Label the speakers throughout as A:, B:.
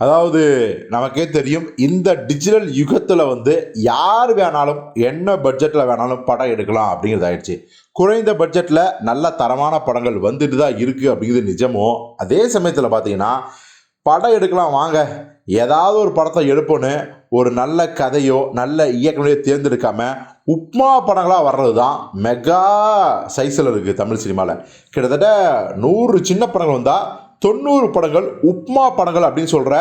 A: அதாவது நமக்கே தெரியும் இந்த டிஜிட்டல் யுகத்தில் வந்து யார் வேணாலும் என்ன பட்ஜெட்டில் வேணாலும் படம் எடுக்கலாம் அப்படிங்கிறது ஆயிடுச்சு. குறைந்த பட்ஜெட்டில் நல்ல தரமான படங்கள் வந்துட்டு தான் இருக்குது அப்படிங்கிறது நிஜமோ அதே சமயத்தில் பார்த்தீங்கன்னா படம் எடுக்கலாம் வாங்க. ஏதாவது ஒரு படத்தை எடுப்போன்னு ஒரு நல்ல கதையோ நல்ல இயக்குனரையோ தேர்ந்தெடுக்காம உப்மா படங்களாக வர்றது தான் மெகா சைஸில் இருக்குது தமிழ் சினிமாவில் கிட்டத்தட்ட நூறு சின்ன படங்கள் வந்தால் தொண்ணூறு படங்கள் உப்மா படங்கள் அப்படின்னு சொல்கிற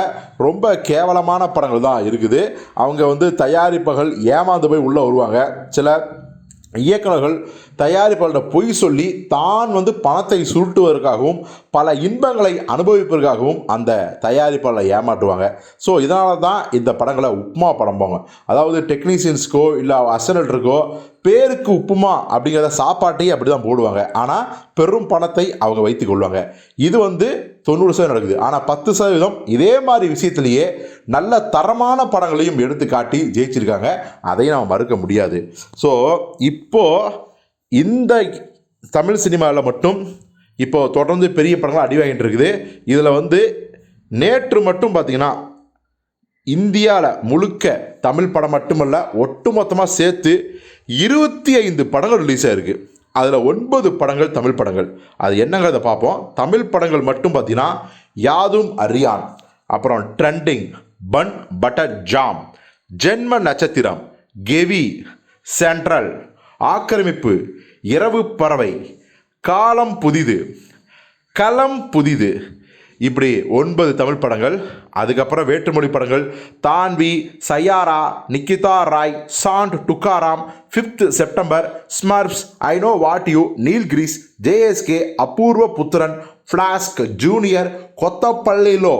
A: ரொம்ப கேவலமான படங்கள் தான் இருக்குது. அவங்க வந்து தயாரிப்புகள் ஏமாந்து போய் உள்ளே வருவாங்க. சில இயக்குனர்கள் தயாரிப்பாளர்கிட்ட பொய் சொல்லி தான் வந்து பணத்தை சுருட்டுவதற்காகவும் பல இன்பங்களை அனுபவிப்பதற்காகவும் அந்த தயாரிப்பாளரை ஏமாற்றுவாங்க. ஸோ இதனால தான் இந்த படங்களை உப்புமா படம் போங்க. அதாவது டெக்னீஷியன்ஸ்க்கோ இல்லை அசனல்டருக்கோ பேருக்கு உப்புமா அப்படிங்கிறத சாப்பாட்டையும் அப்படி தான் போடுவாங்க. ஆனால் பெரும் பணத்தை அவங்க வைத்து கொள்வாங்க. இது வந்து தொண்ணூறு சதவீதம் நடக்குது. ஆனால் பத்து சதவீதம் இதே மாதிரி விஷயத்திலேயே நல்ல தரமான படங்களையும் எடுத்து காட்டி ஜெயிச்சிருக்காங்க. அதையும் நம்ம மறுக்க முடியாது. ஸோ இப்போது இந்த தமிழ் சினிமாவில் மட்டும் இப்போது தொடர்ந்து பெரிய படங்கள் அடிவாங்கிட்டு இருக்குது. இதில் வந்து நேற்று மட்டும் பார்த்தீங்கன்னா இந்தியாவில் முழுக்க தமிழ் படம் மட்டுமல்ல ஒட்டுமொத்தமாக சேர்த்து இருபத்தி ஐந்து படங்கள் ரிலீஸ் ஆயிருக்கு. அதில் ஒன்பது படங்கள் தமிழ் படங்கள். அது என்னங்கிறத பார்ப்போம்? தமிழ் படங்கள் மட்டும் பார்த்தீங்கன்னா யாதும் அரியான் அப்புறம் ட்ரெண்டிங் பன் பட்டர் ஜாம் ஜென்ம நட்சத்திரம் கெவி சென்ட்ரல் ஆக்கிரமிப்பு இரவு பறவை காலம் புதிது களம் புதிது இப்படி ஒன்பது தமிழ் படங்கள் அதுக்கப்புறம் வேற்றுமொழி படங்கள் Tanvi Saiyaara Nikita Roy Sant Tukaram fifth September Smurfs I know what you Nilgiris JSK Apoorva Puthiran flask junior கொத்தப்பள்ளியிலோ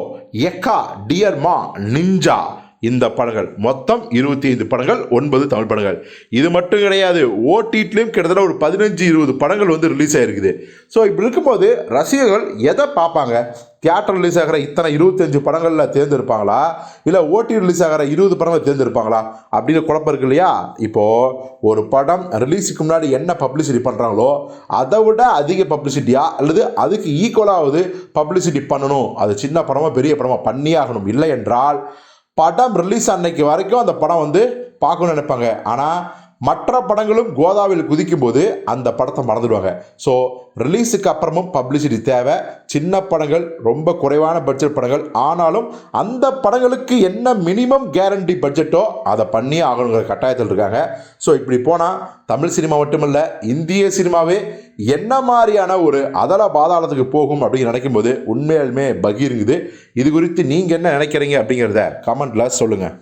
A: எக்கா டியர் மா நிஞ்சா இந்த படங்கள். மொத்தம் இருபத்தி ஐந்து படங்கள் ஒன்பது தமிழ் படங்கள். இது மட்டும் கிடையாது ஓடிடிலையும் கிட்டத்தட்ட ஒரு பதினஞ்சு இருபது படங்கள் வந்து ரிலீஸ் ஆகிருக்குது ஸோ இப்படி இருக்கும்போது ரசிகர்கள் எதை பார்ப்பாங்க? தியேட்டர் ரிலீஸ் ஆகிற இத்தனை இருபத்தஞ்சு படங்களில் தேர்ந்தெடுப்பாங்களா? இல்லை ஓடி ரிலீஸ் ஆகிற இருபது படங்கள் தேர்ந்தெடுப்பாங்களா? அப்படின்னு குழப்பம் இருக்கு இல்லையா? இப்போது ஒரு படம் ரிலீஸுக்கு முன்னாடி என்ன பப்ளிசிட்டி பண்ணுறாங்களோ அதை விட அதிக பப்ளிசிட்டியா அல்லது அதுக்கு ஈக்குவலாவது பப்ளிசிட்டி பண்ணணும். அது சின்ன படமாக பெரிய படமாக பண்ணியே ஆகணும். இல்லை என்றால் படம் ரிலீஸ் அன்னைக்கு வரைக்கும் அந்த படம் வந்து பார்க்கணும்னு நினைப்பாங்க. ஆனால் மற்ற படங்களும் கோதாவில் குதிக்கும்போது அந்த படத்தை மறந்துடுவாங்க. ஸோ ரிலீஸுக்கு அப்புறமும் பப்ளிசிட்டி தேவை. சின்ன படங்கள் ரொம்ப குறைவான பட்ஜெட் படங்கள். ஆனாலும் அந்த படங்களுக்கு என்ன மினிமம் கேரண்டி பட்ஜெட்டோ அதை பண்ணி ஆகணுங்கிற கட்டாயத்தில் இருக்காங்க. ஸோ இப்படி போனால் தமிழ் சினிமா மட்டுமல்ல இந்திய சினிமாவே என்ன மாதிரியான ஒரு அதல பாதாளத்துக்கு போகும் அப்படின்னு நினைக்கும்போது உண்மையாலுமே பகிருங்குது. இது குறித்து நீங்கள் என்ன நினைக்கிறீங்க அப்படிங்கிறத கமெண்ட்டில் சொல்லுங்கள்